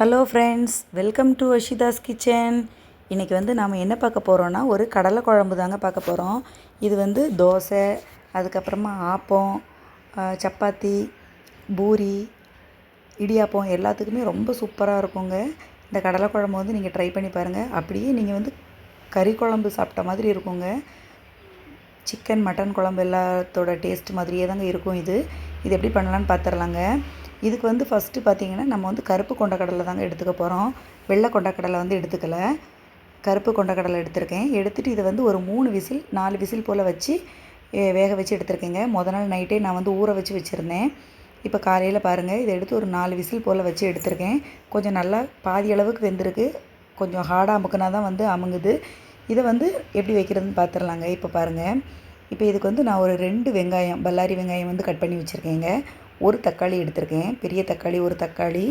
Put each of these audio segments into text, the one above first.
Hello friends welcome to Ashitha's kitchen இன்றைக்கி வந்து நாம் என்ன பார்க்க போகிறோன்னா ஒரு கடலை குழம்பு தாங்க பார்க்க போகிறோம் இது வந்து தோசை அதுக்கப்புறமா ஆப்பம் சப்பாத்தி பூரி இடியாப்பம் எல்லாத்துக்குமே ரொம்ப சூப்பராக இருக்குங்க. இந்த கடலை குழம்பு வந்து நீங்கள் ட்ரை பண்ணி பாருங்கள் அப்படியே நீங்கள் வந்து கறி குழம்பு சாப்பிட்ட மாதிரி இருக்குங்க. சிக்கன் மட்டன் குழம்பு எல்லாத்தோட டேஸ்ட் மாதிரியே தாங்க இருக்கும் இது. இது எப்படி பண்ணலான்னு பார்த்துடலாங்க இதுக்கு வந்து ஃபஸ்ட்டு பார்த்தீங்கன்னா நம்ம வந்து கருப்பு கொண்டக்கடலை தாங்க எடுத்துக்க போகிறோம் வெள்ளை கொண்டக்கடலை வந்து எடுத்துக்கல. கருப்பு கொண்டக்கடலை எடுத்திருக்கேன். எடுத்துகிட்டு இதை வந்து ஒரு மூணு விசில் நாலு விசில் போல் வச்சு வேக வச்சு எடுத்திருக்கேங்க. முத நாள் நைட்டே நான் வந்து ஊற வச்சு வச்சுருந்தேன். இப்போ காலையில் பாருங்கள் இதை எடுத்து ஒரு நாலு விசில் போல் வச்சு எடுத்திருக்கேன். கொஞ்சம் நல்லா பாதி அளவுக்கு வெந்திருக்கு. கொஞ்சம் ஹார்டாக அமுக்குனா தான் வந்து அமுங்குது. இதை வந்து எப்படி வைக்கிறதுன்னு பார்த்துடலாங்க இப்போ பாருங்கள் இப்போ இதுக்கு வந்து நான் ஒரு ரெண்டு வெங்காயம் பல்லாரி வெங்காயம் வந்து கட் பண்ணி வச்சுருக்கேங்க. ஒரு தக்காளி எடுத்திருக்கேன். பெரிய தக்காளி ஒரு தக்காளி.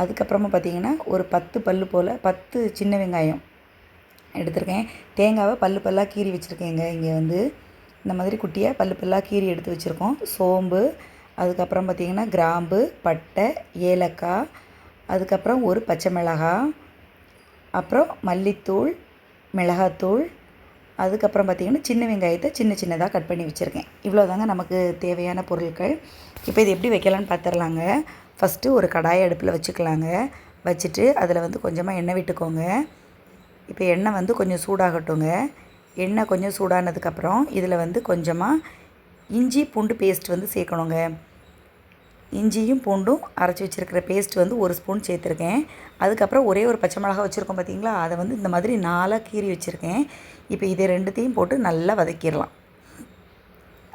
அதுக்கப்புறமா பார்த்தீங்கன்னா ஒரு பத்து பல்லு போல் பத்து சின்ன வெங்காயம் எடுத்திருக்கேன். தேங்காவை பல்லு பல்லாக கீறி வச்சுருக்கேங்க. இங்கே வந்து இந்த மாதிரி குட்டியாக பல்லு பல்லாக கீறி எடுத்து வச்சுருக்கோம். சோம்பு அதுக்கப்புறம் பார்த்திங்கன்னா கிராம்பு பட்டை ஏலக்காய் அதுக்கப்புறம் ஒரு பச்சை மிளகாய் அப்புறம் மல்லித்தூள் மிளகாத்தூள் அதுக்கப்புறம் பார்த்திங்கன்னா சின்ன வெங்காயத்தை சின்ன சின்னதாக கட் பண்ணி வச்சுருக்கேன். இவ்வளோ தாங்க நமக்கு தேவையான பொருட்கள். இப்போ இது எப்படி வைக்கலான்னு பார்த்துடலாங்க. ஃபஸ்ட்டு ஒரு கடாயை அடுப்பில் வச்சுக்கலாங்க. வச்சுட்டு அதில் வந்து கொஞ்சமாக எண்ணெய் விட்டுக்கோங்க. இப்போ எண்ணெய் வந்து கொஞ்சம் சூடாகட்டுங்க. எண்ணெய் கொஞ்சம் சூடானதுக்கப்புறம் இதில் வந்து கொஞ்சமாக இஞ்சி பூண்டு பேஸ்ட் வந்து சேர்க்கணுங்க. இஞ்சியும் பூண்டும் அரைச்சி வச்சுருக்கிற பேஸ்ட் வந்து ஒரு ஸ்பூன் சேர்த்துருக்கேன். அதுக்கப்புறம் ஒரே ஒரு பச்சை மிளகா வச்சுருக்கோம் பார்த்தீங்களா அதை வந்து இந்த மாதிரி நாலாக கீறி வச்சுருக்கேன். இப்போ இதை ரெண்டுத்தையும் போட்டு நல்லா வதக்கிடலாம்.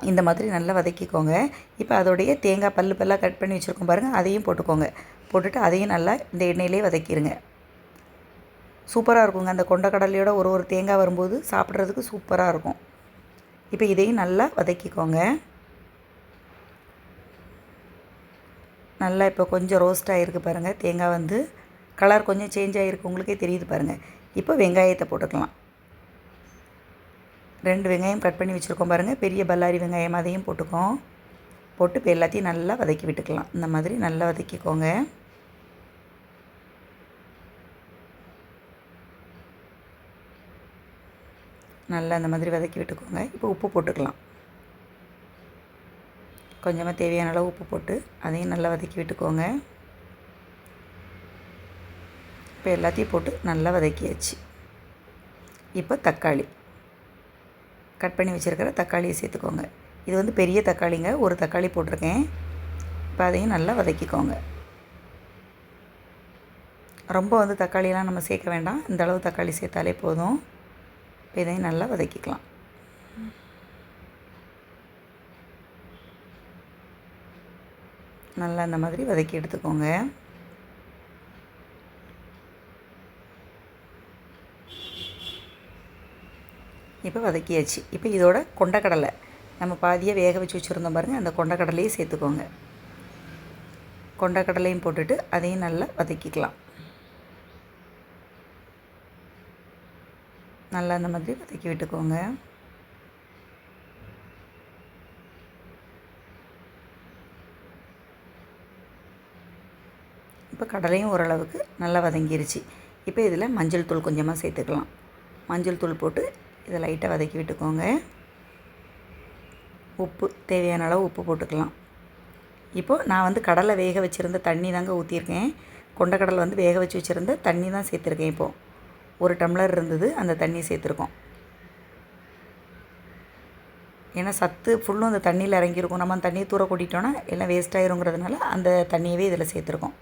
இந்த மாதிரி நல்லா வதக்கிக்கோங்க. இப்போ அதோடைய தேங்காய் பல்லு பல்லாக கட் பண்ணி வச்சுருக்கோம் பாருங்கள் அதையும் போட்டுக்கோங்க. போட்டுட்டு அதையும் நல்லா இந்த எண்ணெயிலே வதக்கிடுங்க சூப்பராக இருக்குங்க. அந்த கொண்டக்கடலையோட ஒரு ஒரு தேங்காய் வரும்போது சாப்பிட்றதுக்கு சூப்பராக இருக்கும். இப்போ இதையும் நல்லா வதக்கிக்கோங்க. நல்லா இப்போ கொஞ்சம் ரோஸ்ட் ஆகிருக்கு பாருங்கள் தேங்காய் வந்து கலர் கொஞ்சம் சேஞ்ச் ஆகிருக்கு உங்களுக்கே தெரியுது பாருங்கள் இப்போ வெங்காயத்தை போட்டுக்கலாம். ரெண்டு வெங்காயம் கட் பண்ணி வச்சுருக்கோம் பாருங்கள் பெரிய பல்லாரி வெங்காயம் அதையும் போட்டுக்கோம். போட்டு இப்போ எல்லாத்தையும் நல்லா வதக்கி விட்டுக்கலாம். இந்த மாதிரி நல்லா வதக்கிக்கோங்க. நல்லா இந்த மாதிரி வதக்கி விட்டுக்கோங்க. இப்போ உப்பு போட்டுக்கலாம். கொஞ்சமாக தேவையான அளவு உப்பு போட்டு அதையும் நல்லா வதக்கி விட்டுக்கோங்க. இப்போ எல்லாத்தையும் போட்டு நல்லா வதக்கியாச்சு. இப்போ தக்காளி. கட் பண்ணி வச்சுருக்கிற தக்காளியை சேர்த்துக்கோங்க. இது வந்து பெரிய தக்காளிங்க ஒரு தக்காளி போட்டிருக்கேன். இப்போ அதையும் நல்லா வதக்கிக்கோங்க. ரொம்ப வந்து தக்காளியெலாம் நம்ம சேர்க்க வேண்டாம். இந்த அளவு தக்காளி சேர்த்தாலே போதும். இப்போ இதையும் நல்லா வதக்கிக்கலாம். நல்லா இந்த மாதிரி வதக்கி எடுத்துக்கோங்க. இப்போ வதக்கியாச்சு. இப்போ இதோட கொண்டக்கடலை. நம்ம பாதியாக வேக வச்சு வச்சுருந்தோம் பாருங்கள் அந்த கொண்டக்கடலையும் சேர்த்துக்கோங்க. கொண்டக்கடலையும் போட்டுட்டு அதையும் நல்லா வதக்கிக்கலாம். நல்லா அந்த மாதிரி வதக்கி விட்டுக்கோங்க. கடலையும் ஓரளவுக்கு நல்லா வதங்கிருச்சு. இப்போ இதில் மஞ்சள் தூள் கொஞ்சமாக சேர்த்துக்கலாம். மஞ்சள் தூள் போட்டு இதை லைட்டாக வதக்கி விட்டுக்கோங்க. உப்பு தேவையான அளவு உப்பு போட்டுக்கலாம். இப்போது நான் வந்து கடலை வேக வச்சுருந்த தண்ணி தாங்க ஊற்றிருக்கேன் கொண்டக்கடலை வந்து வேக வச்சு வச்சுருந்த தண்ணி தான் சேர்த்துருக்கேன் இப்போது ஒரு டம்ளர் இருந்தது அந்த தண்ணி சேர்த்துருக்கோம். ஏன்னா சத்து ஃபுல்லும் அந்த தண்ணியில் இறங்கியிருக்கும். நம்ம அந்த தண்ணியை தூர கொட்டிட்டோன்னா எல்லாம் வேஸ்ட் ஆயிருங்கிறதுனால அந்த தண்ணியவே இதில் சேர்த்துருக்கோம்.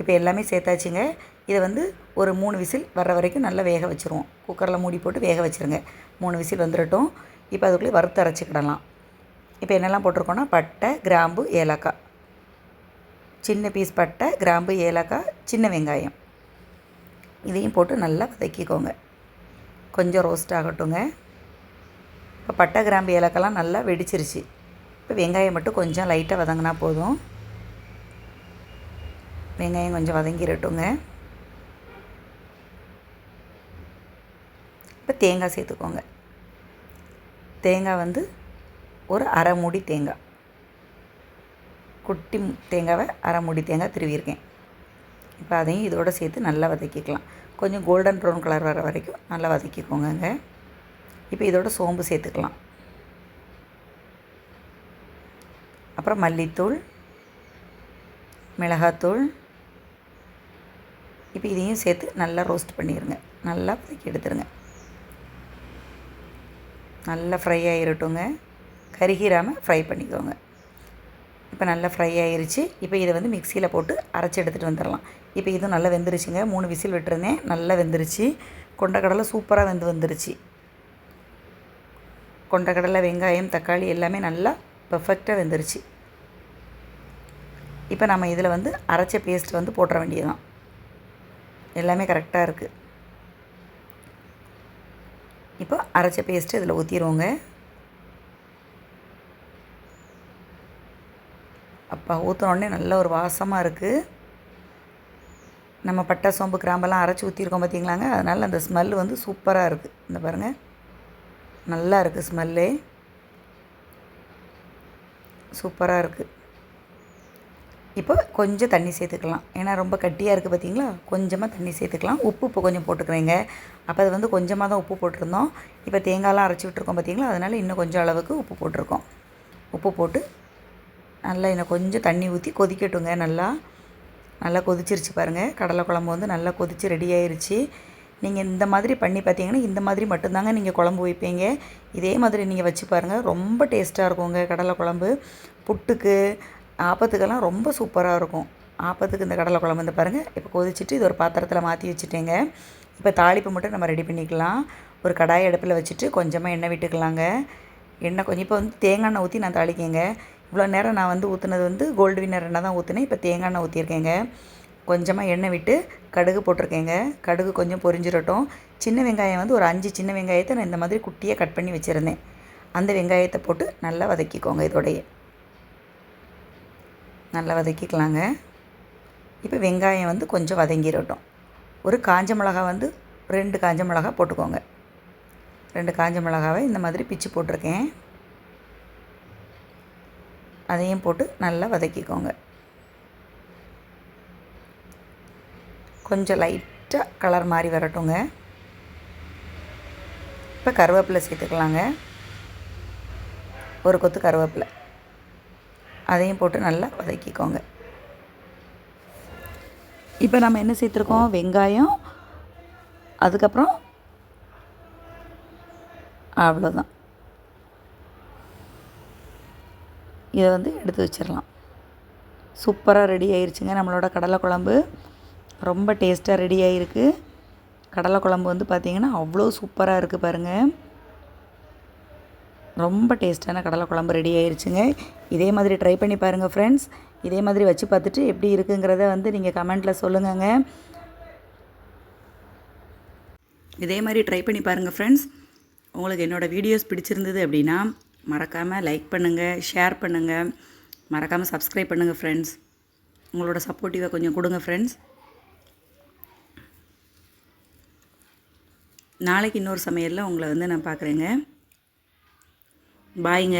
இப்போ எல்லாமே சேர்த்தாச்சுங்க. இதை வந்து ஒரு மூணு விசில் வர்ற வரைக்கும் நல்லா வேக வச்சுருவோம். குக்கரில் மூடி போட்டு வேக வச்சுருங்க. மூணு விசில் வந்துடட்டும் இப்போ அதுக்குள்ளே வறுத்து அரைச்சிக்கிடலாம் இப்போ என்னெல்லாம் போட்டிருக்கோன்னா பட்டை கிராம்பு ஏலக்காய். சின்ன பீஸ் பட்டை கிராம்பு ஏலக்காய் சின்ன வெங்காயம். இதையும் போட்டு நல்லா வதக்கிக்கோங்க. கொஞ்சம் ரோஸ்ட் ஆகட்டுங்க. இப்போ பட்டை கிராம்பு ஏலக்காய்லாம் நல்லா வெடிச்சிருச்சு. இப்போ வெங்காயம் மட்டும் கொஞ்சம் லைட்டாக வதங்கினா போதும். வெங்காயம் கொஞ்சம் வதங்கிடட்டுங்க இப்போ தேங்காய் சேர்த்துக்கோங்க. தேங்காய் வந்து ஒரு அரை மூடி தேங்காய். குட்டி தேங்காவை அரை மூடி தேங்காய் திருவியிருக்கேன். இப்போ அதையும் இதோடு சேர்த்து நல்லா வதக்கிக்கலாம். கொஞ்சம் கோல்டன் ப்ரௌன் கலர் வர வரைக்கும் நல்லா வதக்கிக்கோங்க இப்போ இதோட சோம்பு சேர்த்துக்கலாம். அப்புறம் மல்லித்தூள் மிளகாத்தூள் இப்போ இதையும் சேர்த்து நல்லா ரோஸ்ட் பண்ணிடுங்க நல்லா வதக்கி எடுத்துருங்க. நல்லா ஃப்ரை ஆகிரட்டுங்க கருகிராமல் ஃப்ரை பண்ணிக்கோங்க. இப்போ நல்லா ஃப்ரை ஆகிருச்சு இப்போ இதை வந்து மிக்சியில் போட்டு அரைச்சி எடுத்துகிட்டு வந்துடலாம். இப்போ இதுவும் நல்லா வெந்துருச்சுங்க. மூணு விசில் விட்டுருந்தேன். நல்லா வெந்துருச்சு. கொண்டக்கடலை சூப்பராக வெந்து வந்துருச்சு. கொண்டக்கடலை வெங்காயம் தக்காளி எல்லாமே நல்லா பெர்ஃபெக்டாக வெந்துருச்சு. இப்போ நம்ம இதில் வந்து அரைச்ச பேஸ்ட் வந்து போட்டுற வேண்டியதுதான். எல்லாமே கரெக்டாக இருக்குது இப்போ அரைச்ச பேஸ்ட்டு இதில் ஊற்றிடுவோங்க அப்பா ஊற்றினோடனே நல்ல ஒரு வாசமாக இருக்குது நம்ம பட்டை சோம்பு கிராம்பெல்லாம் அரைச்சி ஊற்றிருக்கோம் பார்த்தீங்களாங்க அதனால் அந்த ஸ்மெல் வந்து சூப்பராக இருக்குது இந்த பாருங்கள் நல்லா இருக்குது ஸ்மெல்லே சூப்பராக இருக்குது இப்போ கொஞ்சம் தண்ணி சேர்த்துக்கலாம். ஏன்னா ரொம்ப கட்டியாக இருக்குது பார்த்தீங்களா கொஞ்சமாக தண்ணி சேர்த்துக்கலாம். உப்பு இப்போ கொஞ்சம் போட்டுக்கிறேங்க. அப்போ அது வந்து கொஞ்சமாக தான் உப்பு போட்டிருந்தோம். இப்போ தேங்காயெலாம் அரைச்சி விட்ருக்கோம் பார்த்தீங்களா அதனால் இன்னும் கொஞ்சம் அளவுக்கு உப்பு போட்டிருக்கோம். உப்பு போட்டு நல்லா இன்னும் கொஞ்சம் தண்ணி ஊற்றி கொதிக்கட்டுங்க நல்லா. நல்லா கொதிச்சிருச்சு பாருங்கள் கடலை குழம்பு வந்து நல்லா கொதித்து ரெடி ஆயிருச்சு. நீங்கள் இந்த மாதிரி பண்ணி பார்த்தீங்கன்னா இந்த மாதிரி மட்டும்தாங்க நீங்கள் குழம்பு வைப்பீங்க. இதே மாதிரி நீங்கள் வச்சு பாருங்கள் ரொம்ப டேஸ்ட்டாக இருக்குங்க கடலை குழம்பு. புட்டுக்கு ஆப்பத்துக்கெல்லாம் ரொம்ப சூப்பராக இருக்கும். ஆப்பத்துக்கு இந்த கடலை குழம்பு இந்த பாருங்கள் இப்போ கொதிச்சுட்டு இது ஒரு பாத்திரத்தில் மாற்றி வச்சுட்டேங்க. இப்போ தாளிப்பு மட்டும் நம்ம ரெடி பண்ணிக்கலாம். ஒரு கடாய் அடுப்பில் வச்சுட்டு கொஞ்சமாக எண்ணெய் விட்டுக்கலாங்க. எண்ணெய் கொஞ்சம் இப்போ வந்து தேங்காய் எண்ணெய் ஊற்றி நான் தாளிக்கேங்க. இவ்வளோ நேரம் நான் வந்து ஊற்றுனது வந்து கோல்டு வின்னர் எண்ணெய் தான் ஊற்றினேன் இப்போ தேங்காய் எண்ணெய் ஊற்றிருக்கேங்க கொஞ்சமாக எண்ணெய் விட்டு கடுகு போட்டிருக்கேங்க. கடுகு கொஞ்சம் பொரிஞ்சிடட்டும் சின்ன வெங்காயம் வந்து ஒரு அஞ்சு சின்ன வெங்காயத்தை நான் இந்த மாதிரி குட்டியாக கட் பண்ணி வச்சுருந்தேன். அந்த வெங்காயத்தை போட்டு நல்லா வதக்கிக்கோங்க இதோடைய. நல்லா வதக்கிக்கலாங்க. இப்போ வெங்காயம் வந்து கொஞ்சம் வதங்கிடட்டும் ஒரு காஞ்ச மிளகா வந்து ரெண்டு காஞ்ச மிளகா போட்டுக்கோங்க. ரெண்டு காஞ்ச மிளகாவை இந்த மாதிரி பிச்சு போட்டிருக்கேன். அதையும் போட்டு நல்லா வதக்கிக்கோங்க. கொஞ்சம் லைட்டாக கலர் மாதிரி வரட்டுங்க. இப்போ கருவேப்பிலை சேர்த்துக்கலாங்க. ஒரு கொத்து கருவேப்பிலை. அதையும் போட்டு நல்லா வதக்கிக்கோங்க. இப்போ நம்ம என்ன சேர்த்துருக்கோம்? வெங்காயம் அதுக்கப்புறம் அவ்வளோதான் இதை வந்து எடுத்து வச்சிடலாம் சூப்பராக ரெடி ஆயிடுச்சுங்க நம்மளோட கடலை குழம்பு. ரொம்ப டேஸ்ட்டாக ரெடி ஆகிருக்கு கடலை குழம்பு வந்து பார்த்திங்கன்னா அவ்வளோ சூப்பராக இருக்குது பாருங்கள் ரொம்ப டேஸ்ட்டான கடலை குழம்பு ரெடி ஆயிடுச்சுங்க இதே மாதிரி ட்ரை பண்ணி பாருங்கள் ஃப்ரெண்ட்ஸ் இதே மாதிரி வச்சு பார்த்துட்டு எப்படி இருக்குங்கிறத வந்து நீங்கள் கமெண்ட்டில் சொல்லுங்கங்க. இதே மாதிரி ட்ரை பண்ணி பாருங்கள் ஃப்ரெண்ட்ஸ் உங்களுக்கு என்னோடய வீடியோஸ் பிடிச்சிருந்தது அப்படின்னா மறக்காமல் லைக் பண்ணுங்கள் ஷேர் பண்ணுங்கள் மறக்காமல் சப்ஸ்கிரைப் பண்ணுங்கள் ஃப்ரெண்ட்ஸ் உங்களோட சப்போர்ட்டிவாக கொஞ்சம் கொடுங்க ஃப்ரெண்ட்ஸ் நாளைக்கு இன்னொரு சமையலில் உங்களை வந்து நான் பார்க்குறேங்க. பாய்ங்க